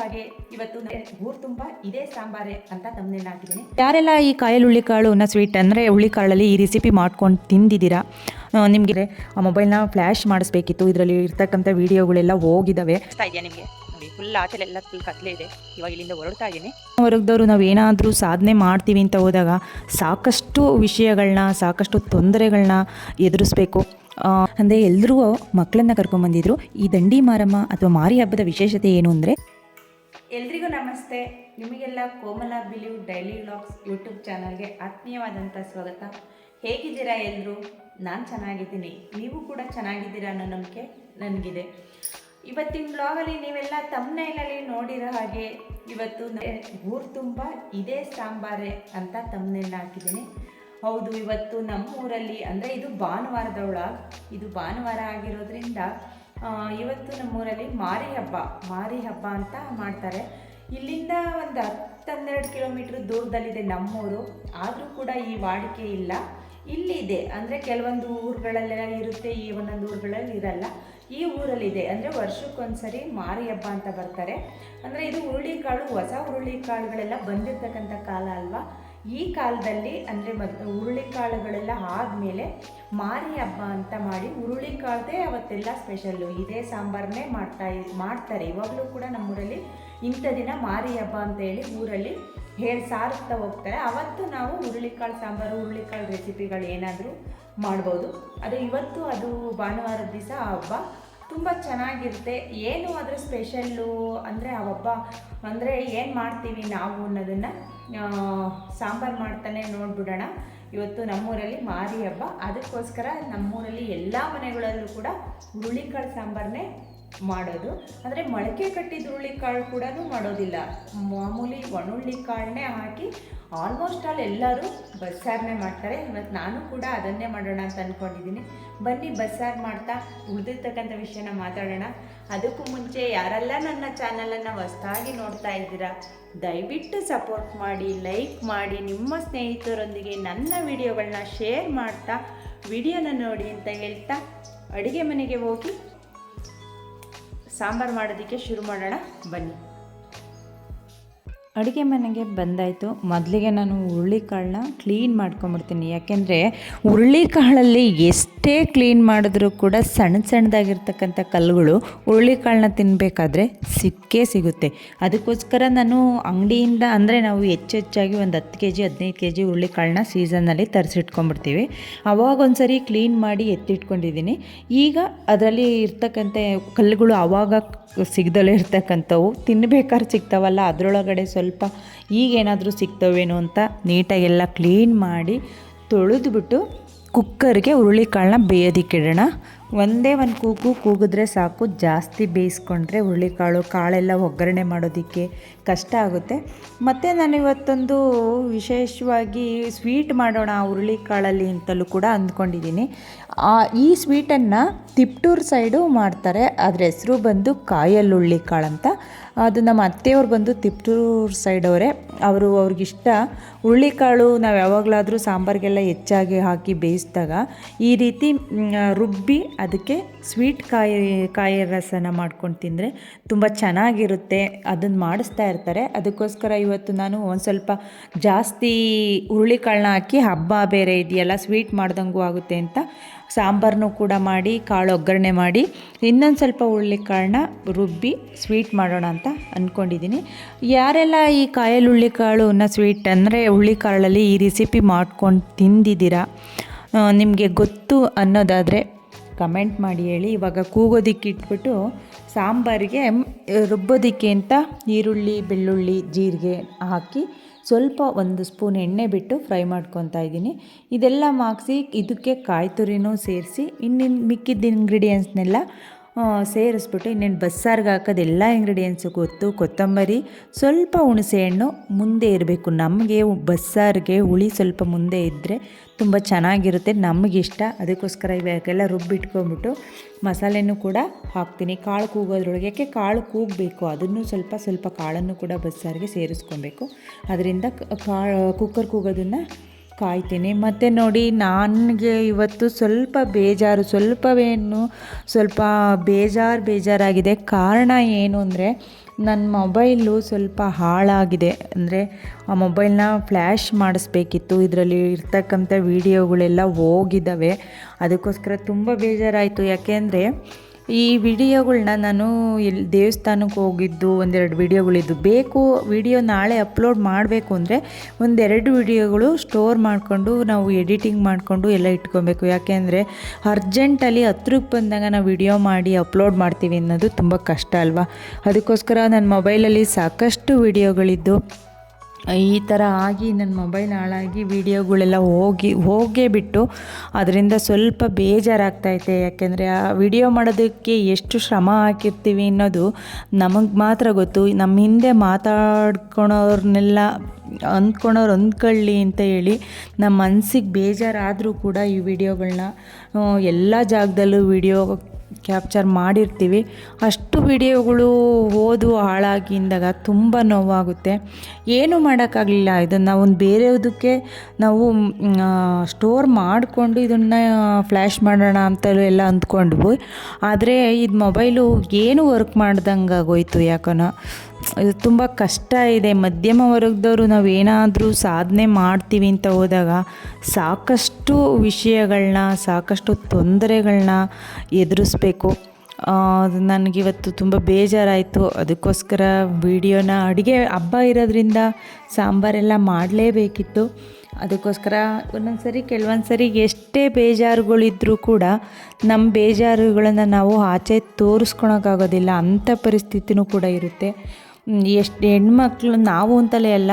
ಹಾಗೆ ಇವತ್ತು ಗೂರ್ ತುಂಬ ಇದೇ ಸಾಂಬಾರೆ ಅಂತ ತಮ್ಮನೆಲ್ಲ ಹಾಕಿದ್ದೀನಿ. ಯಾರೆಲ್ಲ ಈ ಕಾಯಲ್ಲಿ ಹುಳ್ಳಿಕಾಳುನ ಸ್ವೀಟ್ ಅಂದರೆ ಹುಳ್ಳಿಕಾಳಲ್ಲಿ ಈ ರೆಸಿಪಿ ಮಾಡ್ಕೊಂಡು ತಿಂದಿದ್ದೀರಾ? ನಿಮಗೆ ಆ ಮೊಬೈಲ್ನ ಫ್ಲ್ಯಾಶ್ ಮಾಡಿಸ್ಬೇಕಿತ್ತು. ಇದರಲ್ಲಿ ಇರ್ತಕ್ಕಂಥ ವೀಡಿಯೋಗಳೆಲ್ಲ ಹೋಗಿದ್ದಾವೆ ಇದೆಯಾ ನಿಮಗೆ? ನೋಡಿ ಫುಲ್ ಆಚೆಲೆಲ್ಲ ಫುಲ್ ಕತ್ಲೆ ಇದೆ. ಇವಾಗ ಇಲ್ಲಿಂದ ಹೊರಡ್ತಾ ಇದ್ದೀನಿ. ಹೊರಗ್ದವರು ನಾವು ಏನಾದರೂ ಸಾಧನೆ ಮಾಡ್ತೀವಿ ಅಂತ ಹೋದಾಗ ಸಾಕಷ್ಟು ವಿಷಯಗಳನ್ನ ಸಾಕಷ್ಟು ತೊಂದರೆಗಳನ್ನ ಎದುರಿಸ್ಬೇಕು. ಅಂದರೆ ಎಲ್ಲರೂ ಮಕ್ಕಳನ್ನ ಕರ್ಕೊಂಬಂದಿದ್ರು. ಈ ದಂಡಿ ಮಾರಮ್ಮ ಅಥವಾ ಮಾರಿ ಹಬ್ಬದ ವಿಶೇಷತೆ ಏನು ಅಂದರೆ ಎಲ್ರಿಗೂ ನಮಸ್ತೆ. ನಿಮಗೆಲ್ಲ Komala believe daily vlogs YouTube ಚಾನಲ್ಗೆ ಆತ್ಮೀಯವಾದಂಥ ಸ್ವಾಗತ. ಹೇಗಿದ್ದೀರಾ ಎಲ್ಲರೂ ನಾನು ಚೆನ್ನಾಗಿದ್ದೀನಿ. ನೀವು ಕೂಡ ಚೆನ್ನಾಗಿದ್ದೀರಾ ಅನ್ನೋ ನಂಬಿಕೆ ನನಗಿದೆ. ಇವತ್ತಿನ ಬ್ಲಾಗಲ್ಲಿ ನೀವೆಲ್ಲ ತಮ್ನೈಲಲ್ಲಿ ನೋಡಿರೋ ಹಾಗೆ ಇವತ್ತು ಊರು ತುಂಬ ಇದೇ ಸಾಂಬಾರೆ ಅಂತ ತಮ್ಮನೇಲಿ ಹಾಕಿದ್ದೀನಿ. ಹೌದು, ಇವತ್ತು ನಮ್ಮೂರಲ್ಲಿ ಅಂದರೆ ಇದು ಭಾನುವಾರದ ಇದು ಭಾನುವಾರ ಆಗಿರೋದ್ರಿಂದ ಇವತ್ತು ನಮ್ಮೂರಲ್ಲಿ ಮಾರಿ ಹಬ್ಬ ಮಾರಿ ಹಬ್ಬ ಅಂತ ಮಾಡ್ತಾರೆ. ಇಲ್ಲಿಂದ ಒಂದು ಹತ್ತನ್ನೆರಡು ಕಿಲೋಮೀಟ್ರ್ ದೂರದಲ್ಲಿದೆ ನಮ್ಮೂರು. ಆದರೂ ಕೂಡ ಈ ವಾಡಿಕೆ ಇಲ್ಲ. ಇಲ್ಲಿದೆ. ಅಂದರೆ ಕೆಲವೊಂದು ಊರುಗಳಲ್ಲೆಲ್ಲ ಇರುತ್ತೆ, ಈ ಒಂದೊಂದು ಊರುಗಳಲ್ಲಿ ಇರಲ್ಲ. ಈ ಊರಲ್ಲಿದೆ. ಅಂದರೆ ವರ್ಷಕ್ಕೊಂದ್ಸರಿ ಮಾರಿ ಹಬ್ಬ ಅಂತ ಬರ್ತಾರೆ. ಅಂದರೆ ಇದು ಹುರುಳಿಕಾಳು, ಹೊಸ ಹುರುಳಿಕಾಳುಗಳೆಲ್ಲ ಬಂದಿರತಕ್ಕಂಥ ಕಾಲ ಅಲ್ವಾ? ಈ ಕಾಲದಲ್ಲಿ ಅಂದರೆ ಮದ್ ಹುರುಳಿಕಾಳುಗಳೆಲ್ಲ ಆದಮೇಲೆ ಮಾರಿ ಹಬ್ಬ ಅಂತ ಮಾಡಿ ಹುರುಳಿಕಾಳದೇ ಅವತ್ತೆಲ್ಲ ಸ್ಪೆಷಲ್ಲು ಇದೇ ಸಾಂಬಾರನ್ನೇ ಮಾಡ್ತಾ ಮಾಡ್ತಾರೆ. ಇವಾಗಲೂ ಕೂಡ ನಮ್ಮೂರಲ್ಲಿ ಇಂಥ ದಿನ ಮಾರಿ ಹಬ್ಬ ಅಂತ ಹೇಳಿ ಊರಲ್ಲಿ ಹೇಳಿ ಸಾರುತ್ತಾ ಹೋಗ್ತಾರೆ. ಅವತ್ತು ನಾವು ಹುರುಳಿಕಾಳು ಸಾಂಬಾರು ಹುರುಳಿಕಾಳು ರೆಸಿಪಿಗಳು ಏನಾದರೂ ಮಾಡ್ಬೋದು. ಅದೇ ಇವತ್ತು ಅದು ಭಾನುವಾರದ ದಿವಸ ಹಬ್ಬ. ತುಂಬ ಚೆನ್ನಾಗಿರುತ್ತೆ. ಏನು ಅದರ ಸ್ಪೆಷಲ್ಲು? ಅಂದರೆ ಆ ಹಬ್ಬ ಅಂದರೆ ಏನು ಮಾಡ್ತೀವಿ ನಾವು ಅನ್ನೋದನ್ನು ಸಾಂಬಾರು ಮಾಡ್ತಾನೆ ನೋಡಿಬಿಡೋಣ. ಇವತ್ತು ನಮ್ಮೂರಲ್ಲಿ ಮಾರಿ ಹಬ್ಬ. ಅದಕ್ಕೋಸ್ಕರ ನಮ್ಮೂರಲ್ಲಿ ಎಲ್ಲ ಮನೆಗಳಲ್ಲೂ ಕೂಡ ಹುರುಳಿಕಾಳು ಸಾಂಬಾರನ್ನೇ ಮಾಡೋದು. ಅಂದರೆ ಮೊಳಕೆ ಕಟ್ಟಿದ ಹುರುಳಿಕಾಳು ಕೂಡ ಮಾಡೋದಿಲ್ಲ. ಮಾಮೂಲಿ ಒಣುಳ್ಳಿ ಕಾಳನ್ನೇ ಹಾಕಿ ಆಲ್ಮೋಸ್ಟ್ ಆಲ್ ಎಲ್ಲರೂ ಬಸ್ಸಾರನ್ನೇ ಮಾಡ್ತಾರೆ. ಇವತ್ತು ನಾನು ಕೂಡ ಅದನ್ನೇ ಮಾಡೋಣ ಅಂತ ಅಂದ್ಕೊಂಡಿದ್ದೀನಿ ಬನ್ನಿ ಬಸ್ಸಾರು ಮಾಡ್ತಾ ಉಳಿದಿರ್ತಕ್ಕಂಥ ವಿಷಯನ ಮಾತಾಡೋಣ. ಅದಕ್ಕೂ ಮುಂಚೆ ಯಾರೆಲ್ಲ ನನ್ನ ಚಾನಲನ್ನು ಹೊಸದಾಗಿ ನೋಡ್ತಾ ಇದ್ದೀರಾ, ದಯವಿಟ್ಟು ಸಪೋರ್ಟ್ ಮಾಡಿ ಲೈಕ್ ಮಾಡಿ, ನಿಮ್ಮ ಸ್ನೇಹಿತರೊಂದಿಗೆ ನನ್ನ ವಿಡಿಯೋಗಳನ್ನ ಶೇರ್ ಮಾಡ್ತಾ, ವಿಡಿಯೋನ ನೋಡಿ ಅಂತ ಹೇಳ್ತಾ, ಅಡುಗೆ ಮನೆಗೆ ಹೋಗಿ ಸಾಂಬಾರು ಮಾಡೋದಕ್ಕೆ ಶುರು ಮಾಡೋಣ. ಬನ್ನಿ. ಅಡುಗೆ ಮನೆಗೆ ಬಂದಾಯಿತು. ಮೊದಲಿಗೆ ನಾನು ಹುರುಳಿಕಾಳನ್ನ ಕ್ಲೀನ್ ಮಾಡ್ಕೊಂಬಿಡ್ತೀನಿ. ಯಾಕೆಂದರೆ ಹುರುಳಿಕಾಳಲ್ಲಿ ಎಷ್ಟೇ ಕ್ಲೀನ್ ಮಾಡಿದ್ರೂ ಕೂಡ ಸಣ್ಣ ಸಣ್ಣದಾಗಿರ್ತಕ್ಕಂಥ ಕಲ್ಲುಗಳು ಹುರುಳಿಕಾಳನ್ನ ತಿನ್ನಬೇಕಾದ್ರೆ ಸಿಕ್ಕೇ ಸಿಗುತ್ತೆ. ಅದಕ್ಕೋಸ್ಕರ ನಾನು ಅಂಗಡಿಯಿಂದ ಅಂದರೆ ನಾವು ಹೆಚ್ಚು ಹೆಚ್ಚಾಗಿ ಒಂದು ಹತ್ತು ಕೆ ಜಿ ಹದಿನೈದು ಕೆ ಜಿ ಹುರುಳಿಕಾಳನ್ನ ಸೀಸನ್ನಲ್ಲಿ ತರಿಸಿಟ್ಕೊಂಡ್ಬಿಡ್ತೀವಿ ಅವಾಗ ಒಂದ್ಸರಿ ಕ್ಲೀನ್ ಮಾಡಿ ಎತ್ತಿಟ್ಕೊಂಡಿದ್ದೀನಿ. ಈಗ ಅದರಲ್ಲಿ ಇರ್ತಕ್ಕಂಥ ಕಲ್ಲುಗಳು ಆವಾಗ ಸಿಗದಲ್ಲೇ ಇರ್ತಕ್ಕಂಥವು ತಿನ್ನಬೇಕಾದ್ರೆ ಸಿಗ್ತಾವಲ್ಲ, ಅದರೊಳಗಡೆ ಈಗೇನಾದರೂ ಸಿಗ್ತವೇನೋ ಅಂತ ನೀಟಾಗೆಲ್ಲ ಕ್ಲೀನ್ ಮಾಡಿ ತೊಳೆದ್ಬಿಟ್ಟು ಕುಕ್ಕರ್ಗೆ ಹುರುಳಿಕಾಳನ್ನ ಬೇಯೋದಿಕ್ಕಿಡೋಣ ಒಂದೇ ಒಂದು ಕೂಗು ಕೂಗಿದ್ರೆ ಸಾಕು. ಜಾಸ್ತಿ ಬೇಯಿಸ್ಕೊಂಡ್ರೆ ಹುರುಳಿಕಾಳು, ಕಾಳೆಲ್ಲ ಒಗ್ಗರಣೆ ಮಾಡೋದಕ್ಕೆ ಕಷ್ಟ ಆಗುತ್ತೆ. ಮತ್ತು ನಾನು ಇವತ್ತೊಂದು ವಿಶೇಷವಾಗಿ ಸ್ವೀಟ್ ಮಾಡೋಣ ಹುರುಳಿಕಾಳಲ್ಲಿ ಅಂತಲೂ ಕೂಡ ಅಂದ್ಕೊಂಡಿದ್ದೀನಿ. ಈ ಸ್ವೀಟನ್ನು ತಿಪ್ಟೂರು ಸೈಡು ಮಾಡ್ತಾರೆ. ಅದ್ರ ಹೆಸರು ಬಂದು ಕಾಯಲ್ಲಿ ಅಂತ. ಅದು ನಮ್ಮ ಅತ್ತೆಯವ್ರು ಬಂದು ತಿಪ್ಟೂರು ಸೈಡ್ ಅವರೇ. ಅವರು ಅವ್ರಿಗಿಷ್ಟ ಹುರುಳಿಕಾಳು ನಾವು ಯಾವಾಗಲಾದರೂ ಸಾಂಬಾರಿಗೆಲ್ಲ ಹೆಚ್ಚಾಗಿ ಹಾಕಿ ಬೇಯಿಸಿದಾಗ ಈ ರೀತಿ ರುಬ್ಬಿ ಅದಕ್ಕೆ ಸ್ವೀಟ್ ಕಾಯಿ ಕಾಯಿ ರಸನ ಮಾಡ್ಕೊಂಡು ತಿಂದರೆ ತುಂಬ ಚೆನ್ನಾಗಿರುತ್ತೆ. ಅದನ್ನು ಮಾಡಿಸ್ತಾ ಇರ್ತಾರೆ. ಅದಕ್ಕೋಸ್ಕರ ಇವತ್ತು ನಾನು ಒಂದು ಸ್ವಲ್ಪ ಜಾಸ್ತಿ ಹುರುಳಿಕಾಳನ್ನ ಹಾಕಿ ಹಬ್ಬ ಬೇರೆ ಇದೆಯಲ್ಲ ಸ್ವೀಟ್ ಮಾಡ್ದಂಗೂ ಆಗುತ್ತೆ ಅಂತ ಸಾಂಬಾರನ್ನು ಕೂಡ ಮಾಡಿ, ಕಾಳು ಒಗ್ಗರಣೆ ಮಾಡಿ, ಇನ್ನೊಂದು ಸ್ವಲ್ಪ ಹುರುಳಿಕಾಳನ್ನ ರುಬ್ಬಿ ಸ್ವೀಟ್ ಮಾಡೋಣ ಅಂತ ಅಂದ್ಕೊಂಡಿದ್ದೀನಿ ಯಾರೆಲ್ಲ ಈ ಕಾಯಲ್ಲಿ ಹುರುಳಿಕಾಳನ್ನ ಸ್ವೀಟ್ ಅಂದರೆ ಹುರುಳಿಕಾಳಲ್ಲಿ ಈ ರೆಸಿಪಿ ಮಾಡ್ಕೊಂಡು ತಿಂದಿದ್ದೀರಾ ನಿಮಗೆ ಗೊತ್ತು ಅನ್ನೋದಾದರೆ ಕಮೆಂಟ್ ಮಾಡಿ ಹೇಳಿ. ಇವಾಗ ಕೂಗೋದಿಕ್ಕೆ ಇಟ್ಬಿಟ್ಟು ಸಾಂಬಾರಿಗೆ ರುಬ್ಬೋದಕ್ಕೆ ಅಂತ ಈರುಳ್ಳಿ, ಬೆಳ್ಳುಳ್ಳಿ, ಜೀರಿಗೆ ಹಾಕಿ ಸ್ವಲ್ಪ ಒಂದು ಸ್ಪೂನ್ ಎಣ್ಣೆ ಬಿಟ್ಟು ಫ್ರೈ ಮಾಡ್ಕೊತಾ ಇದ್ದೀನಿ. ಇದೆಲ್ಲ ಮಾಗಿಸಿ, ಇದಕ್ಕೆ ಕಾಯಿ ತುರಿನೂ ಸೇರಿಸಿ ಇನ್ನಿನ್ನು ಮಿಕ್ಕಿದ್ದ ಇಂಗ್ರೀಡಿಯೆಂಟ್ಸ್ನೆಲ್ಲ ಸೇರಿಸ್ಬಿಟ್ಟು ಇನ್ನೇನು ಬಸ್ಸಾರ್ಗೆ ಹಾಕೋದು ಎಲ್ಲ ಇಂಗ್ರೀಡಿಯೆಂಟ್ಸು ಗೊತ್ತು, ಕೊತ್ತಂಬರಿ, ಸ್ವಲ್ಪ ಹುಣಸೆಹಣ್ಣು ಮುಂದೆ ಇರಬೇಕು. ನಮಗೆ ಬಸ್ಸಾರಿಗೆ ಹುಳಿ ಸ್ವಲ್ಪ ಮುಂದೆ ಇದ್ದರೆ ತುಂಬ ಚೆನ್ನಾಗಿರುತ್ತೆ, ನಮಗಿಷ್ಟ. ಅದಕ್ಕೋಸ್ಕರ ಇವಾಗೆಲ್ಲ ರುಬ್ಬಿಟ್ಕೊಂಬಿಟ್ಟು ಮಸಾಲೆನೂ ಕೂಡ ಹಾಕ್ತೀನಿ. ಕಾಳು ಕೂಗೋದ್ರೊಳಗೆ, ಯಾಕೆ ಕಾಳು ಕೂಗಬೇಕು, ಅದನ್ನು ಸ್ವಲ್ಪ ಸ್ವಲ್ಪ ಕಾಳನ್ನು ಕೂಡ ಬಸ್ಸಾರಿಗೆ ಸೇರಿಸ್ಕೊಬೇಕು. ಅದರಿಂದ ಕಾಳು ಕುಕ್ಕರ್ ಕೂಗೋದನ್ನು ಕಾಯ್ತೀನಿ. ಮತ್ತು ನೋಡಿ, ನನಗೆ ಇವತ್ತು ಸ್ವಲ್ಪ ಬೇಜಾರು, ಸ್ವಲ್ಪವೇನು ಸ್ವಲ್ಪ ಬೇಜಾರು, ಬೇಜಾರಾಗಿದೆ. ಕಾರಣ ಏನು ಅಂದರೆ ನನ್ನ ಮೊಬೈಲು ಸ್ವಲ್ಪ ಹಾಳಾಗಿದೆ. ಅಂದರೆ, ಆ ಮೊಬೈಲ್ನ ಫ್ಲ್ಯಾಶ್ ಮಾಡಿಸ್ಬೇಕಿತ್ತು. ಇದರಲ್ಲಿ ಇರ್ತಕ್ಕಂಥ ವೀಡಿಯೋಗಳೆಲ್ಲ ಹೋಗಿದ್ದಾವೆ. ಅದಕ್ಕೋಸ್ಕರ ತುಂಬ ಬೇಜಾರಾಯಿತು. ಯಾಕೆಂದರೆ ಈ ವಿಡಿಯೋಗಳನ್ನ ನಾನು ಇಲ್ಲಿ ದೇವಸ್ಥಾನಕ್ಕೆ ಹೋಗಿದ್ದು, ಒಂದೆರಡು ವಿಡಿಯೋಗಳಿದ್ದು ಬೇಕು. ವಿಡಿಯೋ ನಾಳೆ ಅಪ್ಲೋಡ್ ಮಾಡಬೇಕು ಅಂದರೆ ಒಂದೆರಡು ವಿಡಿಯೋಗಳು ಸ್ಟೋರ್ ಮಾಡಿಕೊಂಡು ನಾವು ಎಡಿಟಿಂಗ್ ಮಾಡಿಕೊಂಡು ಎಲ್ಲ ಇಟ್ಕೊಬೇಕು. ಯಾಕೆಂದರೆ ಅರ್ಜೆಂಟಲ್ಲಿ ಹತ್ರಕ್ಕೆ ಬಂದಾಗ ನಾವು ವಿಡಿಯೋ ಮಾಡಿ ಅಪ್ಲೋಡ್ ಮಾಡ್ತೀವಿ ಅನ್ನೋದು ತುಂಬ ಕಷ್ಟ ಅಲ್ವಾ? ಅದಕ್ಕೋಸ್ಕರ ನನ್ನ ಮೊಬೈಲಲ್ಲಿ ಸಾಕಷ್ಟು ವಿಡಿಯೋಗಳಿದ್ದು. ಈ ಥರ ಆಗಿ ನನ್ನ ಮೊಬೈಲ್ ಹಾಳಾಗಿ ವೀಡಿಯೋಗಳೆಲ್ಲ ಹೋಗಿ, ಹೋಗೇ ಬಿಟ್ಟು ಅದರಿಂದ ಸ್ವಲ್ಪ ಬೇಜಾರಾಗ್ತೈತೆ ಯಾಕೆಂದರೆ ಆ ವಿಡಿಯೋ ಮಾಡೋದಕ್ಕೆ ಎಷ್ಟು ಶ್ರಮ ಹಾಕಿರ್ತೀವಿ ಅನ್ನೋದು ನಮಗೆ ಮಾತ್ರ ಗೊತ್ತು. ನಮ್ಮ ಹಿಂದೆ ಮಾತಾಡ್ಕೊಳೋರ್ನೆಲ್ಲ ಅಂದ್ಕೊಳೋರು ಅಂದ್ಕೊಳ್ಳಿ ಅಂತ ಹೇಳಿ ನಮ್ಮ ಮನಸ್ಸಿಗೆ ಬೇಜಾರಾದರೂ ಕೂಡ ಈ ವಿಡಿಯೋಗಳನ್ನ ಎಲ್ಲ ಜಾಗದಲ್ಲೂ ವಿಡಿಯೋ ಕ್ಯಾಪ್ಚರ್ ಮಾಡಿರ್ತೀವಿ. ಅಷ್ಟು ವಿಡಿಯೋಗಳು ಓದು ಹಾಳಾಗಿದ್ದಾಗ ತುಂಬ ನೋವಾಗುತ್ತೆ. ಏನು ಮಾಡೋಕ್ಕಾಗಲಿಲ್ಲ. ಇದನ್ನು ಒಂದು ಬೇರೆಯದಕ್ಕೆ ನಾವು ಸ್ಟೋರ್ ಮಾಡಿಕೊಂಡು ಇದನ್ನು ಫ್ಲ್ಯಾಶ್ ಮಾಡೋಣ ಅಂತಲೂ ಎಲ್ಲ ಅಂದ್ಕೊಂಡ್ವಿ. ಆದರೆ ಇದು ಮೊಬೈಲು ಏನು ವರ್ಕ್ ಮಾಡ್ದಂಗೆ ಆಗೋಯ್ತು ಯಾಕನೋ. ತುಂಬ ಕಷ್ಟ ಇದೆ. ಮಧ್ಯಮ ವರ್ಗದವರು ನಾವು ಏನಾದರೂ ಸಾಧನೆ ಮಾಡ್ತೀವಿ ಅಂತ ಹೋದಾಗ ಸಾಕಷ್ಟು ವಿಷಯಗಳನ್ನ ಸಾಕಷ್ಟು ತೊಂದರೆಗಳನ್ನ ಎದುರಿಸ್ಬೇಕು. ನನಗಿವತ್ತು ತುಂಬ ಬೇಜಾರಾಯಿತು. ಅದಕ್ಕೋಸ್ಕರ ವೀಡಿಯೋನ ಅಡುಗೆ ಹಬ್ಬ ಇರೋದ್ರಿಂದ ಸಾಂಬಾರೆಲ್ಲ ಮಾಡಲೇಬೇಕಿತ್ತು. ಅದಕ್ಕೋಸ್ಕರ ಒಂದೊಂದು ಸರಿ ಕೆಲವೊಂದು ಸರಿ ಎಷ್ಟೇ ಬೇಜಾರುಗಳಿದ್ರೂ ಕೂಡ ನಮ್ಮ ಬೇಜಾರುಗಳನ್ನು ನಾವು ಆಚೆ ತೋರಿಸ್ಕೊಳಕ್ಕಾಗೋದಿಲ್ಲ. ಅಂಥ ಪರಿಸ್ಥಿತಿನೂ ಕೂಡ ಇರುತ್ತೆ. ಎಷ್ಟು ಹೆಣ್ಮಕ್ಳು ನಾವು ಅಂತಲೇ ಅಲ್ಲ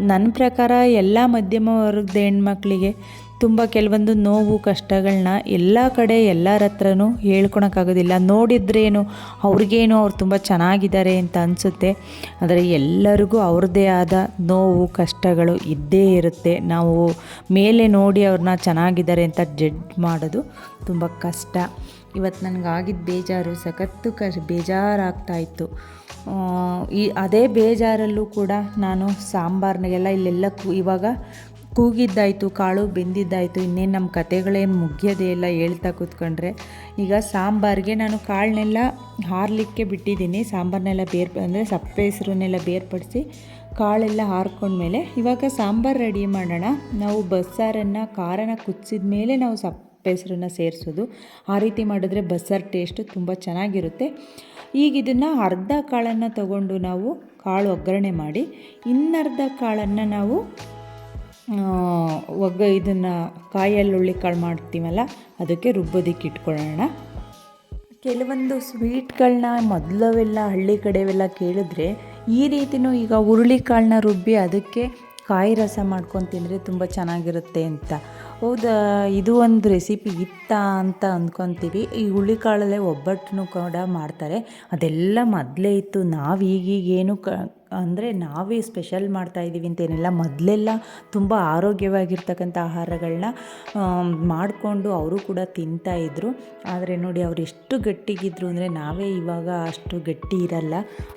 ನನ್ನ ಪ್ರಕಾರ ಎಲ್ಲ ಮಧ್ಯಮ ವರ್ಗದ ಹೆಣ್ಮಕ್ಳಿಗೆ ತುಂಬ ಕೆಲವೊಂದು ನೋವು ಕಷ್ಟಗಳನ್ನ ಎಲ್ಲ ಕಡೆ ಎಲ್ಲರ ಹತ್ರನೂ ಹೇಳ್ಕೊಳಕ್ಕಾಗೋದಿಲ್ಲ ನೋಡಿದ್ರೇನು ಅವ್ರಿಗೇನು ಅವ್ರು ತುಂಬ ಚೆನ್ನಾಗಿದ್ದಾರೆ ಅಂತ ಅನಿಸುತ್ತೆ. ಆದರೆ ಎಲ್ಲರಿಗೂ ಅವ್ರದ್ದೇ ಆದ ನೋವು, ಕಷ್ಟಗಳು ಇದ್ದೇ ಇರುತ್ತೆ. ನಾವು ಮೇಲೆ ನೋಡಿ ಅವ್ರನ್ನ ಚೆನ್ನಾಗಿದ್ದಾರೆ ಅಂತ ಜಡ್ಜ್ ಮಾಡೋದು ತುಂಬ ಕಷ್ಟ. ಇವತ್ತು ನನಗಾಗಿದ್ದ ಬೇಜಾರು ಸಖತ್ತು ಕ ಬೇಜಾರಾಗ್ತಾಯಿತ್ತು ಈ ಅದೇ ಬೇಜಾರಲ್ಲೂ ಕೂಡ ನಾನು ಸಾಂಬಾರ್ನಿಗೆಲ್ಲ ಇಲ್ಲೆಲ್ಲ ಕೂ, ಇವಾಗ ಕೂಗಿದ್ದಾಯಿತು, ಕಾಳು ಬೆಂದಿದ್ದಾಯಿತು, ಇನ್ನೇನು ನಮ್ಮ ಕತೆಗಳೇನು ಮುಗಿಯೋದೇ ಇಲ್ಲ ಹೇಳ್ತಾ ಕೂತ್ಕೊಂಡ್ರೆ. ಈಗ ಸಾಂಬಾರಿಗೆ ನಾನು ಕಾಳನ್ನೆಲ್ಲ ಹಾರಲಿಕ್ಕೆ ಬಿಟ್ಟಿದ್ದೀನಿ ಸಾಂಬಾರನ್ನೆಲ್ಲ ಬೇರ್, ಅಂದರೆ ಸಪ್ಪೆ ಹೆಸರನ್ನೆಲ್ಲ ಬೇರ್ಪಡಿಸಿ ಕಾಳೆಲ್ಲ ಹಾರ್ಕೊಂಡ್ಮೇಲೆ ಇವಾಗ ಸಾಂಬಾರು ರೆಡಿ ಮಾಡೋಣ. ನಾವು ಬಸ್ಸಾರನ್ನು ಖಾರನ ಕುದಿಸಿದ ಮೇಲೆ ನಾವು ಸಪ್ಪೆ ಹೆಸರನ್ನು ಸೇರಿಸೋದು. ಆ ರೀತಿ ಮಾಡಿದ್ರೆ ಬಸ್ಸಾರು ಟೇಸ್ಟು ತುಂಬ ಚೆನ್ನಾಗಿರುತ್ತೆ. ಈಗ ಇದನ್ನು ಅರ್ಧ ಕಾಳನ್ನು ತಗೊಂಡು ನಾವು ಕಾಳು ಒಗ್ಗರಣೆ ಮಾಡಿ, ಇನ್ನರ್ಧ ಕಾಳನ್ನು ನಾವು ಒಗ್ಗ ಇದನ್ನು ಕಾಯಲ್ಲಿ ಕಾಳು ಮಾಡ್ತೀವಲ್ಲ, ಅದಕ್ಕೆ ರುಬ್ಬೋದಿಕ್ಕೆ ಇಟ್ಕೊಳ್ಳೋಣ. ಕೆಲವೊಂದು ಸ್ವೀಟ್ಗಳನ್ನ ಮೊದಲವೆಲ್ಲ ಹಳ್ಳಿ ಕಡೆವೆಲ್ಲ ಕೇಳಿದ್ರೆ ಈ ರೀತಿಯೂ ಈಗ ಹುರುಳಿಕಾಳನ್ನ ರುಬ್ಬಿ ಅದಕ್ಕೆ ಕಾಯಿ ರಸ ಮಾಡ್ಕೊಂಡು ತಿಂದರೆ ತುಂಬ ಚೆನ್ನಾಗಿರುತ್ತೆ ಅಂತ. ಹೌದಾ? ಇದು ಒಂದು ರೆಸಿಪಿ ಇತ್ತಾ ಅಂತ ಅಂದ್ಕೊತೀವಿ ಈ ಹುಳಿಕಾಳಲ್ಲೇ ಒಬ್ಬಟ್ಟನ್ನು ಕೂಡ ಮಾಡ್ತಾರೆ. ಅದೆಲ್ಲ ಮೊದಲೇ ಇತ್ತು. ನಾವು ಈಗೀಗೇನು ಕ ಅಂದರೆ ನಾವೇ ಸ್ಪೆಷಲ್ ಮಾಡ್ತಾಯಿದ್ದೀವಿ ಅಂತೇನಿಲ್ಲ ಮೊದಲೆಲ್ಲ ತುಂಬ ಆರೋಗ್ಯವಾಗಿರ್ತಕ್ಕಂಥ ಆಹಾರಗಳನ್ನ ಮಾಡಿಕೊಂಡು ಅವರು ಕೂಡ ತಿಂತಾಯಿದ್ರು ಆದರೆ ನೋಡಿ ಅವ್ರು ಎಷ್ಟು ಗಟ್ಟಿಗಿದ್ರು ಅಂದರೆ ನಾವೇ ಇವಾಗ ಅಷ್ಟು ಗಟ್ಟಿ ಇರಲ್ಲ.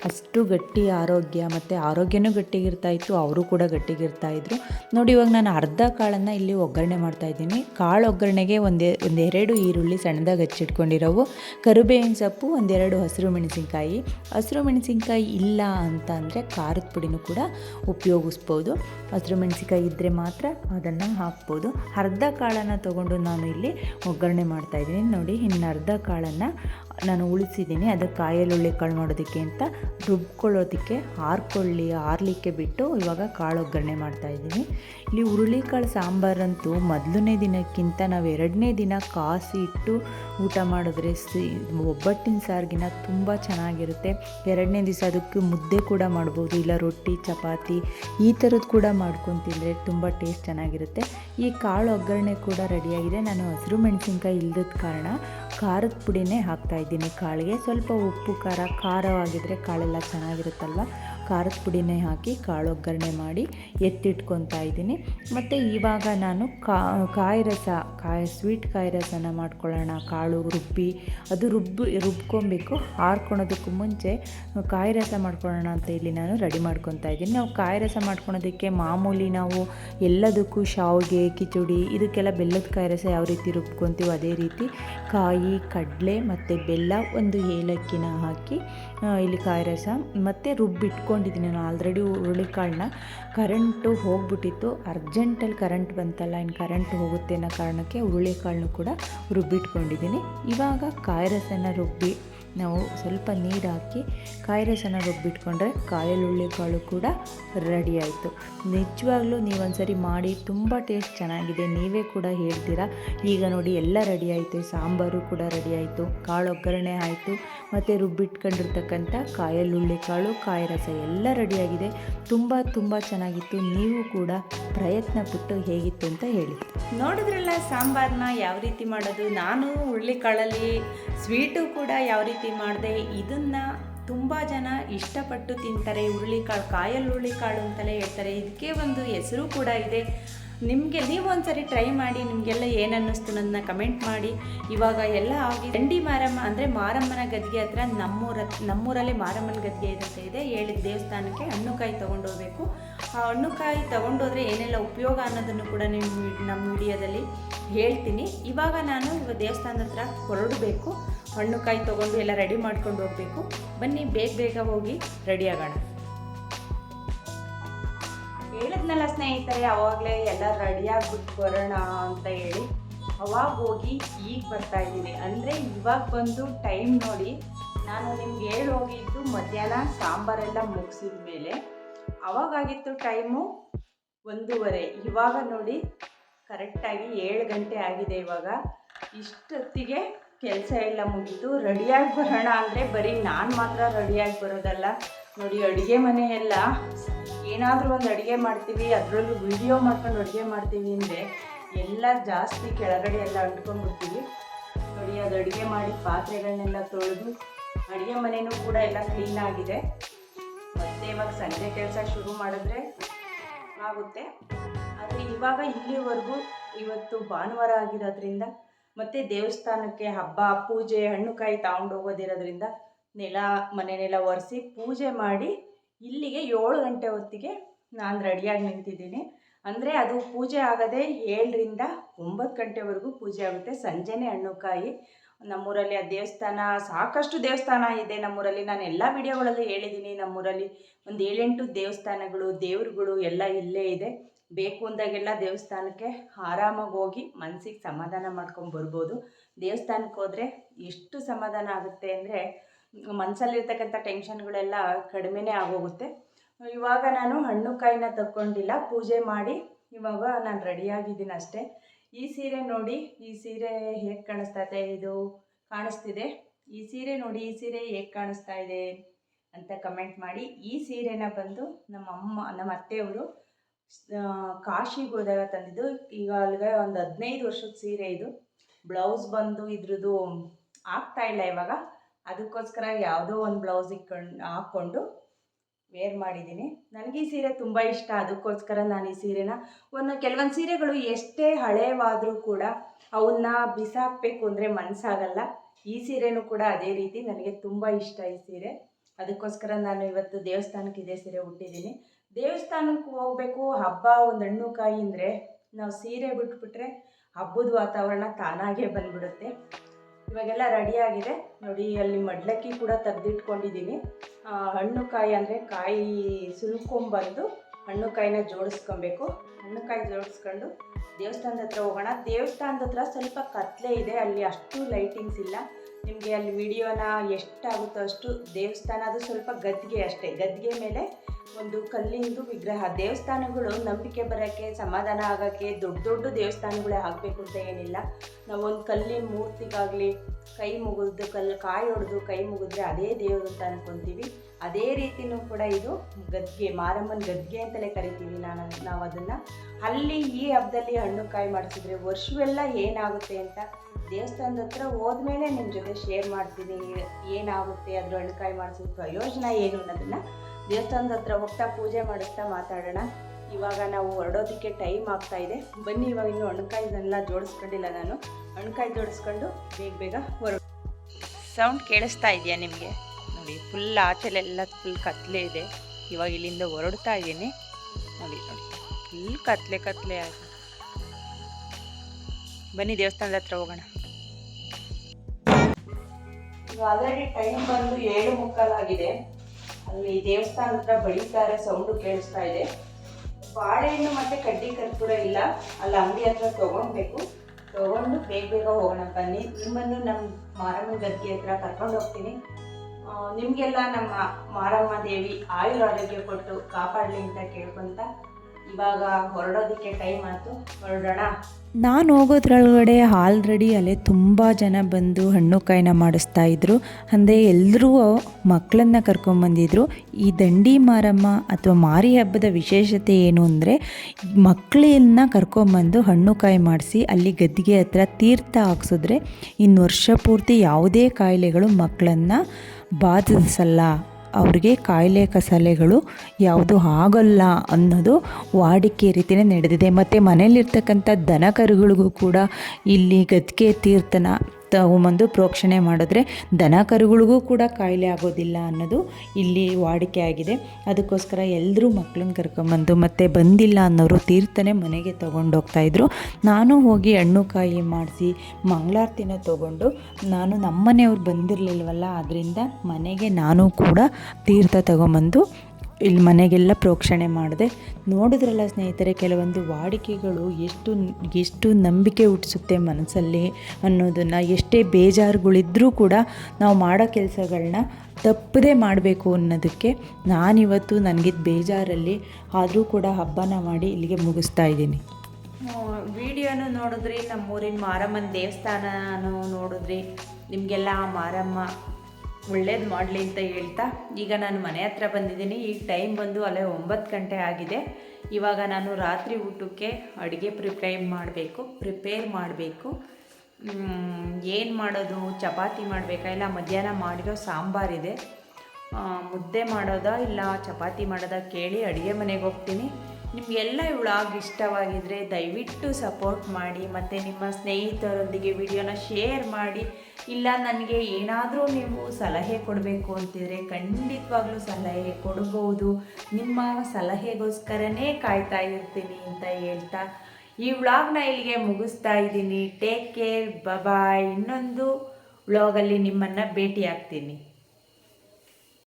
ಅಷ್ಟು ಗಟ್ಟಿ ಆರೋಗ್ಯ ಮತ್ತು ಆರೋಗ್ಯನೂ ಗಟ್ಟಿಗಿರ್ತಾಯಿತ್ತು ಅವರು ಕೂಡ ಗಟ್ಟಿಗಿರ್ತಾಯಿದ್ರು ನೋಡಿ ಇವಾಗ ನಾನು ಅರ್ಧ ಕಾಳನ್ನು ಇಲ್ಲಿ ಒಗ್ಗರಣೆ ಮಾಡ್ತಾ ಇದ್ದೀನಿ. ಕಾಳು ಒಗ್ಗರಣೆಗೆ ಒಂದೇ, ಒಂದೆರಡು ಈರುಳ್ಳಿ ಸಣ್ಣದಾಗಿ ಹಚ್ಚಿಟ್ಕೊಂಡಿರೋವು. ಕರಿಬೇವಿನ ಸೊಪ್ಪು, ಒಂದೆರಡು ಹಸಿರು ಮೆಣಸಿನ್ಕಾಯಿ. ಹಸಿರು ಮೆಣಸಿನ್ಕಾಯಿ ಇಲ್ಲ ಅಂತ ಅಂದರೆ ಖಾರದ ಪುಡಿನೂ ಕೂಡ ಉಪಯೋಗಿಸ್ಬೋದು. ಹಸಿರು ಮೆಣಸಿಕಾಯಿ ಇದ್ದರೆ ಮಾತ್ರ ಅದನ್ನು ಹಾಕ್ಬೋದು. ಅರ್ಧ ಕಾಳನ್ನು ತೊಗೊಂಡು ನಾನು ಇಲ್ಲಿ ಒಗ್ಗರಣೆ ಮಾಡ್ತಾಯಿದ್ದೀನಿ ನೋಡಿ, ಇನ್ನು ಅರ್ಧ ಕಾಳನ್ನು ನಾನು ಉಳಿಸಿದ್ದೀನಿ ಅದಕ್ಕೆ ಕಾಯಲ್ಲಿ ಕಾಳು ಮಾಡೋದಕ್ಕೆ ಅಂತ ರುಬ್ಕೊಳ್ಳೋದಕ್ಕೆ ಹಾರ್ಕೊಳ್ಳಿ ಆರಲಿಕ್ಕೆ ಬಿಟ್ಟು ಇವಾಗ ಕಾಳು ಒಗ್ಗರಣೆ ಮಾಡ್ತಾಯಿದ್ದೀನಿ ಇಲ್ಲಿ ಹುರುಳಿಕಾಳು ಸಾಂಬಾರಂತೂ ಮೊದಲನೇ ದಿನಕ್ಕಿಂತ ನಾವು ಎರಡನೇ ದಿನ ಕಾಸಿ ಇಟ್ಟು ಊಟ ಮಾಡಿದ್ರೆ ಸಿ, ಒಬ್ಬಟ್ಟಿನ ಸಾರಿಗಿನ ತುಂಬ ಚೆನ್ನಾಗಿರುತ್ತೆ. ಎರಡನೇ ದಿವಸ ಅದಕ್ಕೆ ಮುದ್ದೆ ಕೂಡ ಮಾಡ್ಬೋದು, ಇಲ್ಲ ರೊಟ್ಟಿ, ಚಪಾತಿ, ಈ ಥರದ್ದು ಕೂಡ ಮಾಡ್ಕೊಂಡು ತಿಂದರೆ ತುಂಬ ಟೇಸ್ಟ್ ಚೆನ್ನಾಗಿರುತ್ತೆ. ಈ ಕಾಳು ಒಗ್ಗರಣೆ ಕೂಡ ರೆಡಿಯಾಗಿದೆ. ನಾನು ಹಸಿರು ಮೆಣಸಿನ್ಕಾಯಿ ಇಲ್ಲದ ಕಾರಣ ಖಾರದ ಪುಡಿನೇ ಹಾಕ್ತಾಯಿದ್ದೀನಿ ಕಾಳಿಗೆ. ಸ್ವಲ್ಪ ಉಪ್ಪು ಖಾರ ಖಾರವಾಗಿದ್ದರೆ ಕಾಳೆಲ್ಲ ಚೆನ್ನಾಗಿರುತ್ತಲ್ವ? ಖಾರದ ಪುಡಿನೇ ಹಾಕಿ ಕಾಳು ಒಗ್ಗರಣೆ ಮಾಡಿ ಎತ್ತಿಟ್ಕೊತಾ ಇದ್ದೀನಿ. ಮತ್ತು ಇವಾಗ ನಾನು ಕಾಯಿ ರಸ, ಕಾಯಿ ಸ್ವೀಟ್ ಕಾಯಿ ರಸನ ಮಾಡ್ಕೊಳ್ಳೋಣ. ಕಾಳು ರುಬ್ಬಿ, ಅದು ರುಬ್ಬಿ, ರುಬ್ಕೊಬೇಕು. ಹಾರ್ಕೊಳೋದಕ್ಕೂ ಮುಂಚೆ ಕಾಯಿ ರಸ ಮಾಡ್ಕೊಳ್ಳೋಣ ಅಂತ ಇಲ್ಲಿ ನಾನು ರೆಡಿ ಮಾಡ್ಕೊತಾ ಇದ್ದೀನಿ. ನಾವು ಕಾಯಿ ರಸ ಮಾಡ್ಕೊಳೋದಕ್ಕೆ ಮಾಮೂಲಿ ನಾವು ಎಲ್ಲದಕ್ಕೂ ಶಾವಿಗೆ, ಕಿಚುಡಿ, ಇದಕ್ಕೆಲ್ಲ ಬೆಲ್ಲದ ಕಾಯಿ ರಸ ಯಾವ ರೀತಿ ರುಬ್ಕೊತೀವೋ ಅದೇ ರೀತಿ ಕಾಯಿ, ಕಡಲೆ ಮತ್ತು ಬೆಲ್ಲ ಒಂದು ಏಲಕ್ಕಿನ ಹಾಕಿ ಇಲ್ಲಿ ಕಾಯಿ ರಸ ಮತ್ತು ರುಬ್ಬಿಟ್ಕೊಂಡಿದ್ದೀನಿ ನಾನು ಆಲ್ರೆಡಿ ಹುರುಳಿಕಾಳನ್ನ ಕರೆಂಟು ಹೋಗ್ಬಿಟ್ಟಿತ್ತು. ಅರ್ಜೆಂಟಲ್ಲಿ ಕರೆಂಟ್ ಬಂತಲ್ಲ ಇನ್ನು ಕರೆಂಟ್ ಹೋಗುತ್ತೆ ಅನ್ನೋ ಕಾರಣಕ್ಕೆ ಹುರುಳಿಕಾಳನ್ನು ಕೂಡ ರುಬ್ಬಿಟ್ಕೊಂಡಿದ್ದೀನಿ. ಇವಾಗ ಕಾಯಿ ರಸನ ರುಬ್ಬಿ, ನಾವು ಸ್ವಲ್ಪ ನೀರು ಹಾಕಿ ಕಾಯಿ ರಸನ ರುಬ್ಬಿಟ್ಕೊಂಡ್ರೆ ಕಾಯಲ್ಲಿ ಹುರುಳಿಕಾಳು ಕೂಡ ರೆಡಿ ಆಯಿತು. ನಿಜವಾಗ್ಲೂ ನೀವೊಂದ್ಸರಿ ಮಾಡಿ ತುಂಬ ಟೇಸ್ಟ್ ಚೆನ್ನಾಗಿದೆ, ನೀವೇ ಕೂಡ ಹೇಳ್ತೀರಾ? ಈಗ ನೋಡಿ ಎಲ್ಲ ರೆಡಿ ಆಯಿತು, ಸಾಂಬಾರು ಕೂಡ ರೆಡಿ ಆಯಿತು, ಕಾಳು ಒಗ್ಗರಣೆ ಆಯಿತು, ಮತ್ತು ರುಬ್ಬಿಟ್ಕೊಂಡಿರ್ತಕ್ಕಂಥ ಕಾಯಲ್ಲಿ ಕಾಳು ಕಾಯಿ ರಸ ಎಲ್ಲ ರೆಡಿಯಾಗಿದೆ ತುಂಬ ತುಂಬ ಚೆನ್ನಾಗಿತ್ತು. ನೀವು ಕೂಡ ಪ್ರಯತ್ನ ಪಟ್ಟು ಹೇಗಿತ್ತು ಅಂತ ಹೇಳಿ. ನೋಡಿದ್ರಲ್ಲ ಸಾಂಬಾರನ್ನ ಯಾವ ರೀತಿ ಮಾಡೋದು? ನಾನು ಹುರುಳಿಕಾಳಲ್ಲಿ ಸ್ವೀಟು ಕೂಡ ಯಾವ ರೀತಿ ಮಾಡಿದೆ? ಇದನ್ನು ತುಂಬ ಜನ ಇಷ್ಟಪಟ್ಟು ತಿಂತಾರೆ, ಹುರುಳಿಕಾಳು, ಕಾಯಲ್ಲಿ ಹುರುಳಿಕಾಳು ಅಂತಲೇ ಹೇಳ್ತಾರೆ. ಇದಕ್ಕೆ ಒಂದು ಹೆಸರು ಕೂಡ ಇದೆ. ನಿಮಗೆ ನೀವು ಒಂದ್ಸರಿ ಟ್ರೈ ಮಾಡಿ, ನಿಮಗೆಲ್ಲ ಏನು ಅನ್ನಿಸ್ತು ನನ್ನ ಕಮೆಂಟ್ ಮಾಡಿ. ಇವಾಗ ಎಲ್ಲ ಆಗಿ ದಂಡಿ ಮಾರಮ್ಮ ಅಂದರೆ ಮಾರಮ್ಮನ ಗದ್ಗೆ ಹತ್ರ ನಮ್ಮೂರ, ನಮ್ಮೂರಲ್ಲೇ ಮಾರಮ್ಮನ ಗದ್ಗೆ ಇರುತ್ತೆ. ಇದೆ ಹೇಳಿದ ದೇವಸ್ಥಾನಕ್ಕೆ ಹಣ್ಣುಕಾಯಿ ತೊಗೊಂಡೋಗ್ಬೇಕು ಆ ಹಣ್ಣುಕಾಯಿ ತೊಗೊಂಡೋದ್ರೆ ಏನೆಲ್ಲ ಉಪಯೋಗ ಅನ್ನೋದನ್ನು ಕೂಡ ನಿಮ್ಮ ನಮ್ಮ ವಿಡಿಯೋದಲ್ಲಿ ಹೇಳ್ತೀನಿ. ಇವಾಗ ನಾನು ಇವಾಗ ದೇವಸ್ಥಾನದ ಹತ್ರ ಹೊರಡಬೇಕು. ಹಣ್ಣುಕಾಯಿ ತೊಗೊಂಡು ಎಲ್ಲ ರೆಡಿ ಮಾಡ್ಕೊಂಡು ಹೋಗಬೇಕು. ಬನ್ನಿ, ಬೇಗ ಬೇಗ ಹೋಗಿ ರೆಡಿ ಆಗೋಣ. ಹೇಳಿದ್ನಲ್ಲ ಸ್ನೇಹಿತರೆ, ಅವಾಗಲೇ ಎಲ್ಲ ರೆಡಿಯಾಗ್ಬಿಟ್ಟು ಬರೋಣ ಅಂತ ಹೇಳಿ. ಅವಾಗ ಹೋಗಿ ಈಗ ಬರ್ತಾ ಇದ್ದೀನಿ. ಅಂದರೆ ಇವಾಗ ಬಂದು ಟೈಮ್ ನೋಡಿ, ನಾನು ನಿಮ್ಗೆ ಹೇಳಿ ಹೋಗಿದ್ದು ಮಧ್ಯಾಹ್ನ ಸಾಂಬಾರೆಲ್ಲ ಮುಗಿಸಿದ ಮೇಲೆ ಅವಾಗಾಗಿತ್ತು ಟೈಮು ಒಂದೂವರೆ. ಇವಾಗ ನೋಡಿ ಕರೆಕ್ಟಾಗಿ ಏಳು ಗಂಟೆ ಆಗಿದೆ ಇವಾಗ. ಇಷ್ಟೊತ್ತಿಗೆ ಕೆಲಸ ಎಲ್ಲ ಮುಗಿತು ರೆಡಿಯಾಗಿ ಬರೋಣ ಅಂದರೆ ಬರೀ ನಾನು ಮಾತ್ರ ರೆಡಿಯಾಗಿ ಬರೋದಲ್ಲ. ನೋಡಿ, ಅಡುಗೆ ಮನೆಯೆಲ್ಲ ಏನಾದರೂ ಒಂದು ಅಡುಗೆ ಮಾಡ್ತೀವಿ, ಅದರಲ್ಲೂ ವಿಡಿಯೋ ಮಾಡ್ಕೊಂಡು ಅಡುಗೆ ಮಾಡ್ತೀವಿ ಅಂದರೆ ಎಲ್ಲ ಜಾಸ್ತಿ ಕೆಳಗಡೆ ಎಲ್ಲ ಅಂಟ್ಕೊಂಡ್ಬಿಡ್ತೀವಿ. ನೋಡಿ, ಅದು ಅಡುಗೆ ಮಾಡಿ ಪಾತ್ರೆಗಳನ್ನೆಲ್ಲ ತೊಳೆದು ಅಡುಗೆ ಮನೆಯೂ ಕೂಡ ಎಲ್ಲ ಕ್ಲೀನ್ ಆಗಿದೆ. ಮತ್ತೆ ಇವಾಗ ಸಂಜೆ ಕೆಲಸ ಶುರು ಮಾಡಿದ್ರೆ ಆಗುತ್ತೆ. ಆದರೆ ಇವಾಗ ಇಲ್ಲಿವರೆಗೂ ಇವತ್ತು ಭಾನುವಾರ ಆಗಿರೋದ್ರಿಂದ ಮತ್ತು ದೇವಸ್ಥಾನಕ್ಕೆ ಹಬ್ಬ, ಪೂಜೆ, ಹಣ್ಣುಕಾಯಿ ತಗೊಂಡು ಹೋಗೋದಿರೋದ್ರಿಂದ ನೆಲ ಮನೆನೆಲ್ಲ ಒರೆಸಿ ಪೂಜೆ ಮಾಡಿ ಇಲ್ಲಿಗೆ ಏಳು ಗಂಟೆ ಹೊತ್ತಿಗೆ ನಾನು ರೆಡಿಯಾಗಿ ನಿಂತಿದ್ದೀನಿ. ಅಂದರೆ ಅದು ಪೂಜೆ ಆಗದೆ ಏಳರಿಂದ ಒಂಬತ್ತು ಗಂಟೆವರೆಗೂ ಪೂಜೆ ಆಗುತ್ತೆ. ಸಂಜೆನೇ ಹಣ್ಣುಕಾಯಿ. ನಮ್ಮೂರಲ್ಲಿ ಆ ದೇವಸ್ಥಾನ, ಸಾಕಷ್ಟು ದೇವಸ್ಥಾನ ಇದೆ ನಮ್ಮೂರಲ್ಲಿ. ನಾನು ಎಲ್ಲ ವಿಡಿಯೋಗಳಲ್ಲೂ ಹೇಳಿದ್ದೀನಿ ನಮ್ಮೂರಲ್ಲಿ ಒಂದು ಏಳೆಂಟು ದೇವಸ್ಥಾನಗಳು, ದೇವ್ರುಗಳು ಎಲ್ಲ ಇಲ್ಲೇ ಇದೆ. ಬೇಕು ಅಂದಾಗೆಲ್ಲ ದೇವಸ್ಥಾನಕ್ಕೆ ಆರಾಮಾಗಿ ಹೋಗಿ ಮನಸ್ಸಿಗೆ ಸಮಾಧಾನ ಮಾಡ್ಕೊಂಡು ಬರ್ಬೋದು. ದೇವಸ್ಥಾನಕ್ಕೆ ಹೋದರೆ ಎಷ್ಟು ಸಮಾಧಾನ ಆಗುತ್ತೆ ಅಂದರೆ ಮನಸ್ಸಲ್ಲಿರ್ತಕ್ಕಂಥ ಟೆನ್ಷನ್ಗಳೆಲ್ಲ ಕಡಿಮೆನೇ ಆಗೋಗುತ್ತೆ. ಇವಾಗ ನಾನು ಹಣ್ಣು ಕಾಯಿನ ತಕ್ಕೊಂಡಿಲ್ಲ, ಪೂಜೆ ಮಾಡಿ ಇವಾಗ ನಾನು ರೆಡಿಯಾಗಿದ್ದೀನಿ ಅಷ್ಟೇ. ಈ ಸೀರೆ ನೋಡಿ, ಈ ಸೀರೆ ಹೇಗೆ ಕಾಣಿಸ್ತಾ ಇದೆ? ಇದು ಕಾಣಿಸ್ತಿದೆ. ಈ ಸೀರೆ ನೋಡಿ, ಈ ಸೀರೆ ಹೇಗೆ ಕಾಣಿಸ್ತಾ ಇದೆ ಅಂತ ಕಮೆಂಟ್ ಮಾಡಿ. ಈ ಸೀರೆನ ಬಂದು ನಮ್ಮ ಅಮ್ಮ ನಮ್ಮ ಅತ್ತೆಯವರು ಕಾಶಿಗೆ ಹೋದಾಗ ತಂದಿದ್ದು. ಈಗ ಅಲ್ಲಿಗೆ ಒಂದು ಹದಿನೈದು ವರ್ಷದ ಸೀರೆ ಇದು. ಬ್ಲೌಸ್ ಬಂದು ಇದ್ರದ್ದು ಆಗ್ತಾ ಇಲ್ಲ ಇವಾಗ. ಅದಕ್ಕೋಸ್ಕರ ಯಾವುದೋ ಒಂದು ಬ್ಲೌಸ್ ಇಕ್ಕೊಂಡು, ಹಾಕ್ಕೊಂಡು ವೇರ್ ಮಾಡಿದ್ದೀನಿ. ನನಗೆ ಈ ಸೀರೆ ತುಂಬ ಇಷ್ಟ. ಅದಕ್ಕೋಸ್ಕರ ನಾನು ಈ ಸೀರೆನ ಒಂದು ಕೆಲವೊಂದು ಸೀರೆಗಳು ಎಷ್ಟೇ ಹಳೇವಾದರೂ ಕೂಡ ಅವನ್ನ ಬಿಸಾಕಬೇಕು ಅಂದರೆ ಮನಸ್ಸಾಗಲ್ಲ ಈ ಸೀರೆನೂ ಕೂಡ ಅದೇ ರೀತಿ ನನಗೆ ತುಂಬ ಇಷ್ಟ ಈ ಸೀರೆ. ಅದಕ್ಕೋಸ್ಕರ ನಾನು ಇವತ್ತು ದೇವಸ್ಥಾನಕ್ಕೆ ಇದೇ ಸೀರೆ ಹುಟ್ಟಿದ್ದೀನಿ ದೇವಸ್ಥಾನಕ್ಕೆ ಹೋಗಬೇಕು, ಹಬ್ಬ ಒಂದು ಹಣ್ಣು ಕಾಯಿ ಅಂದರೆ ನಾವು ಸೀರೆ ಬಿಟ್ಬಿಟ್ರೆ ಹಬ್ಬದ ವಾತಾವರಣ ತಾನಾಗೇ ಬಂದ್ಬಿಡುತ್ತೆ. ಇವಾಗೆಲ್ಲ ರೆಡಿಯಾಗಿದೆ ನೋಡಿ, ಅಲ್ಲಿ ಮಡ್ಲಕ್ಕಿ ಕೂಡ ತೆಗೆದಿಟ್ಕೊಂಡಿದ್ದೀನಿ ಹಣ್ಣು ಕಾಯಿ ಅಂದರೆ ಕಾಯಿ ಸುಲ್ಕೊಂಬಂದು ಹಣ್ಣು ಕಾಯಿನ ಜೋಡಿಸ್ಕೊಬೇಕು. ಹಣ್ಣು ಕಾಯಿ ಜೋಡಿಸ್ಕೊಂಡು ದೇವಸ್ಥಾನದ ಹತ್ರ ಹೋಗೋಣ. ದೇವಸ್ಥಾನದ ಹತ್ರ ಸ್ವಲ್ಪ ಕತ್ಲೆ ಇದೆ. ಅಲ್ಲಿ ಅಷ್ಟು ಲೈಟಿಂಗ್ಸ್ ಇಲ್ಲ. ನಿಮಗೆ ಅಲ್ಲಿ ವಿಡಿಯೋನ ಎಷ್ಟಾಗುತ್ತೋ ಅಷ್ಟು ದೇವಸ್ಥಾನ ಅದು ಸ್ವಲ್ಪ ಗದ್ದಿಗೆ ಅಷ್ಟೇ. ಗದ್ದಿಗೆ ಮೇಲೆ ಒಂದು ಕಲ್ಲಿಂದು ವಿಗ್ರಹ. ದೇವಸ್ಥಾನಗಳು ನಂಬಿಕೆ ಬರೋಕ್ಕೆ, ಸಮಾಧಾನ ಆಗೋಕ್ಕೆ, ದೊಡ್ಡ ದೊಡ್ಡ ದೇವಸ್ಥಾನಗಳೇ ಆಗಬೇಕು ಅಂತ ಏನಿಲ್ಲ. ನಾವು ಒಂದು ಕಲ್ಲಿನ ಮೂರ್ತಿಗಾಗಲಿ, ಕೈ ಮುಗಿದು ಕಲ್ಲು ಕಾಯಿ ಹೊಡೆದು ಕೈ ಮುಗಿದ್ರೆ ಅದೇ ದೇವರು ಅಂತ ಅನ್ಕೊತೀವಿ. ಅದೇ ರೀತಿನೂ ಕೂಡ ಇದು ಗದ್ಗೆ, ಮಾರಮ್ಮನ ಗದ್ಗೆ ಅಂತಲೇ ಕರಿತೀವಿ ನಾನು ನಾವು ಅದನ್ನು ಅಲ್ಲಿ ಈ ಹಬ್ಬದಲ್ಲಿ ಹಣ್ಣು ಕಾಯಿ ಮಾಡಿಸಿದ್ರೆ ವರ್ಷವೆಲ್ಲ ಏನಾಗುತ್ತೆ ಅಂತ ದೇವಸ್ಥಾನದ ಹತ್ರ ಹೋದ್ಮೇಲೆ ನಿಮ್ಮ ಜೊತೆ ಶೇರ್ ಮಾಡ್ತೀನಿ. ಏನಾಗುತ್ತೆ, ಅದ್ರ ಹಣ್ಣು ಕಾಯಿ ಮಾಡಿಸಿದ ಪ್ರಯೋಜನ ಏನು ಅನ್ನೋದನ್ನು ದೇವಸ್ಥಾನದ ಹತ್ರ ಹೋಗ್ತಾ ಪೂಜೆ ಮಾಡಿಸ್ತಾ ಮಾತಾಡೋಣ. ಇವಾಗ ನಾವು ಹೊರಡೋದಕ್ಕೆ ಟೈಮ್ ಆಗ್ತಾ ಇದೆ. ಬನ್ನಿ ಇವಾಗ ಇನ್ನು ಹಣ್ಕಾಯಿನೆಲ್ಲ ಜೋಡಿಸ್ಕೊಂಡಿಲ್ಲ ನಾನು. ಹಣ್ಕಾಯಿ ಜೋಡಿಸ್ಕೊಂಡು ಬೇಗ ಬೇಗ ಹೊರ ಸೌಂಡ್ ಕೇಳಿಸ್ತಾ ಇದೆಯಾ ನಿಮಗೆ? ನೋಡಿ ಫುಲ್ ಆಚೆಲೆಲ್ಲ ಫುಲ್ ಕತ್ಲೆ ಇದೆ. ಇವಾಗ ಇಲ್ಲಿಂದ ಹೊರಡ್ತಾ ಇದ್ದೀನಿ. ನೋಡಿ ನೋಡಿ ಫುಲ್ ಕತ್ಲೆ ಕತ್ಲೆ ಆಯಿತು. ಬನ್ನಿ ದೇವಸ್ಥಾನದ ಹತ್ರ ಹೋಗೋಣ. ಆಲ್ರೆಡಿ ಟೈಮ್ ಬಂದು ಏಳು ಮುಕ್ಕಾಲಾಗಿದೆ. ಅಲ್ಲಿ ದೇವಸ್ಥಾನ ಹತ್ರ ಬಡಿತಾರೆ ಸೌಂಡು ಕೇಳಿಸ್ತಾ ಇದೆ. ಬಾಳೆಹಣ್ಣು ಮತ್ತೆ ಕಡ್ಡಿ ಕರ್ಪೂರ ಇಲ್ಲ. ಅಲ್ಲಿ ಅಂಗಡಿ ಹತ್ರ ತಗೊಳ್ಬೇಕು ತಗೊಂಡು ಬೇಗ ಬೇಗ ಹೋಗೋಣ ಬನ್ನಿ. ನಿಮ್ಮನ್ನು ನಮ್ಮ ಮಾರಮ್ಮ ಗದ್ದೆ ಹತ್ರ ಕರ್ಕೊಂಡು ಹೋಗ್ತೀನಿ. ನಿಮ್ಗೆಲ್ಲ ನಮ್ಮ ಮಾರಮ್ಮ ದೇವಿ ಆಯುರ್ ಆರೋಗ್ಯ ಕೊಟ್ಟು ಕಾಪಾಡಲಿ ಅಂತ ಕೇಳ್ಕೊಂತ ಇವಾಗ ಹೊರಡೋದಕ್ಕೆ ಟೈಮ್ ಆಯ್ತು. ಹೊರಡೋಣ. ನಾನು ಹೋಗೋದ್ರೊಳಗಡೆ ಆಲ್ರೆಡಿ ಅಲ್ಲೇ ತುಂಬ ಜನ ಬಂದು ಹಣ್ಣು ಕಾಯಿನ ಮಾಡಿಸ್ತಾ ಇದ್ರು. ಅಂದರೆ ಎಲ್ಲರೂ ಮಕ್ಕಳನ್ನ ಕರ್ಕೊಂಬಂದಿದ್ರು. ಈ ದಂಡಿ ಮಾರಮ್ಮ ಅಥವಾ ಮಾರಿ ಹಬ್ಬದ ವಿಶೇಷತೆ ಏನು ಅಂದರೆ ಮಕ್ಕಳನ್ನ ಕರ್ಕೊಂಬಂದು ಹಣ್ಣು ಕಾಯಿ ಮಾಡಿಸಿ ಅಲ್ಲಿ ಗದ್ದಿಗೆ ಹತ್ರ ತೀರ್ಥ ಹಾಕ್ಸಿದ್ರೆ ಇನ್ನು ವರ್ಷ ಪೂರ್ತಿ ಯಾವುದೇ ಕಾಯಿಲೆಗಳು ಮಕ್ಕಳನ್ನು ಬಾಧಿಸಲ್ಲ. ಅವ್ರಿಗೆ ಕಾಯಿಲೆ ಕಸಾಲೆಗಳು ಯಾವುದು ಆಗಲ್ಲ ಅನ್ನೋದು ವಾಡಿಕೆ ರೀತಿಯೇ ನಡೆದಿದೆ. ಮತ್ತು ಮನೇಲಿರ್ತಕ್ಕಂಥ ದನ ಕರುಗಳಿಗೂ ಕೂಡ ಇಲ್ಲಿ ಗದ್ಗೆ ತೀರ್ಥನ ತಗೊಂಬಂದು ಪ್ರೋಕ್ಷಣೆ ಮಾಡಿದ್ರೆ ದನ ಕರುಗಳಿಗೂ ಕೂಡ ಕಾಯಿಲೆ ಆಗೋದಿಲ್ಲ ಅನ್ನೋದು ಇಲ್ಲಿ ವಾಡಿಕೆ ಆಗಿದೆ. ಅದಕ್ಕೋಸ್ಕರ ಎಲ್ಲರೂ ಮಕ್ಕಳನ್ನ ಕರ್ಕೊಂಬಂದು ಮತ್ತು ಬಂದಿಲ್ಲ ಅನ್ನೋರು ತೀರ್ಥನೇ ಮನೆಗೆ ತೊಗೊಂಡೋಗ್ತಾಯಿದ್ರು ನಾನು ಹೋಗಿ ಹಣ್ಣು ಕಾಯಿ ಮಾಡಿಸಿ ಮಂಗಳಾರತಿನ ತೊಗೊಂಡು ನಾನು ನಮ್ಮನೆಯವ್ರು ಬಂದಿರಲಿಲ್ವಲ್ಲ ಆದ್ದರಿಂದ ಮನೆಗೆ ನಾನು ಕೂಡ ತೀರ್ಥ ತಗೊಂಬಂದು ಇಲ್ಲಿ ಮನೆಗೆಲ್ಲ ಪ್ರೋಕ್ಷಣೆ ಮಾಡಿದೆ. ನೋಡಿದ್ರಲ್ಲ ಸ್ನೇಹಿತರೆ, ಕೆಲವೊಂದು ವಾಡಿಕೆಗಳು ಎಷ್ಟು ಎಷ್ಟು ನಂಬಿಕೆ ಹುಟ್ಟಿಸುತ್ತೆ ಮನಸ್ಸಲ್ಲಿ ಅನ್ನೋದನ್ನು, ಎಷ್ಟೇ ಬೇಜಾರುಗಳಿದ್ದರೂ ಕೂಡ ನಾವು ಮಾಡೋ ಕೆಲಸಗಳನ್ನ ತಪ್ಪದೇ ಮಾಡಬೇಕು ಅನ್ನೋದಕ್ಕೆ ನಾನಿವತ್ತು ನನಗಿದ್ದು ಬೇಜಾರಲ್ಲಿ ಆದರೂ ಕೂಡ ಹಬ್ಬನ ಮಾಡಿ ಇಲ್ಲಿಗೆ ಮುಗಿಸ್ತಾ ಇದ್ದೀನಿ. ವಿಡಿಯೋನು ನೋಡಿದ್ರಿ, ನಮ್ಮೂರಿನ ಮಾರಮ್ಮನ ದೇವಸ್ಥಾನನೂ ನೋಡಿದ್ರಿ. ನಿಮಗೆಲ್ಲ ಮಾರಮ್ಮ ಒಳ್ಳೇದು ಮಾಡಲಿ ಅಂತ ಹೇಳ್ತಾ, ಈಗ ನಾನು ಮನೆ ಹತ್ರ ಬಂದಿದ್ದೀನಿ. ಈಗ ಟೈಮ್ ಬಂದು ಅಲ್ಲೇ ಒಂಬತ್ತು ಗಂಟೆ ಆಗಿದೆ. ಇವಾಗ ನಾನು ರಾತ್ರಿ ಊಟಕ್ಕೆ ಅಡುಗೆ ಪ್ರಿಪೇರ್ ಮಾಡಬೇಕು ಪ್ರಿಪೇರ್ ಮಾಡಬೇಕು. ಏನು ಮಾಡೋದು, ಚಪಾತಿ ಮಾಡಬೇಕಾ? ಇಲ್ಲ, ಮಧ್ಯಾಹ್ನ ಮಾಡಿರೋ ಸಾಂಬಾರಿದೆ ಮುದ್ದೆ ಮಾಡೋದಾ, ಇಲ್ಲ, ಚಪಾತಿ ಮಾಡೋದಾ ಕೇಳಿ ಅಡುಗೆ ಮನೆಗೆ ಹೋಗ್ತೀನಿ. ನಿಮಗೆಲ್ಲ ಈ ವ್ಲಾಗ್ ಇಷ್ಟವಾಗಿದ್ದರೆ ದಯವಿಟ್ಟು ಸಪೋರ್ಟ್ ಮಾಡಿ, ಮತ್ತು ನಿಮ್ಮ ಸ್ನೇಹಿತರೊಂದಿಗೆ ವಿಡಿಯೋನ ಶೇರ್ ಮಾಡಿ. ಇಲ್ಲ, ನನಗೆ ಏನಾದರೂ ನೀವು ಸಲಹೆ ಕೊಡಬೇಕು ಅಂತಿದ್ರೆ ಖಂಡಿತವಾಗ್ಲೂ ಸಲಹೆ ಕೊಡಬಹುದು ನಿಮ್ಮ ಸಲಹೆಗೋಸ್ಕರನೇ ಕಾಯ್ತಾ ಇರ್ತೀನಿ ಅಂತ ಹೇಳ್ತಾ ಈ ವ್ಲಾಗ್ನ ಇಲ್ಲಿಗೆ ಮುಗಿಸ್ತಾ ಇದ್ದೀನಿ. ಟೇಕ್ ಕೇರ್ ಬಬಾಯ್ ಇನ್ನೊಂದು ವ್ಲಾಗಲ್ಲಿ ನಿಮ್ಮನ್ನು ಭೇಟಿ ಆಗ್ತೀನಿ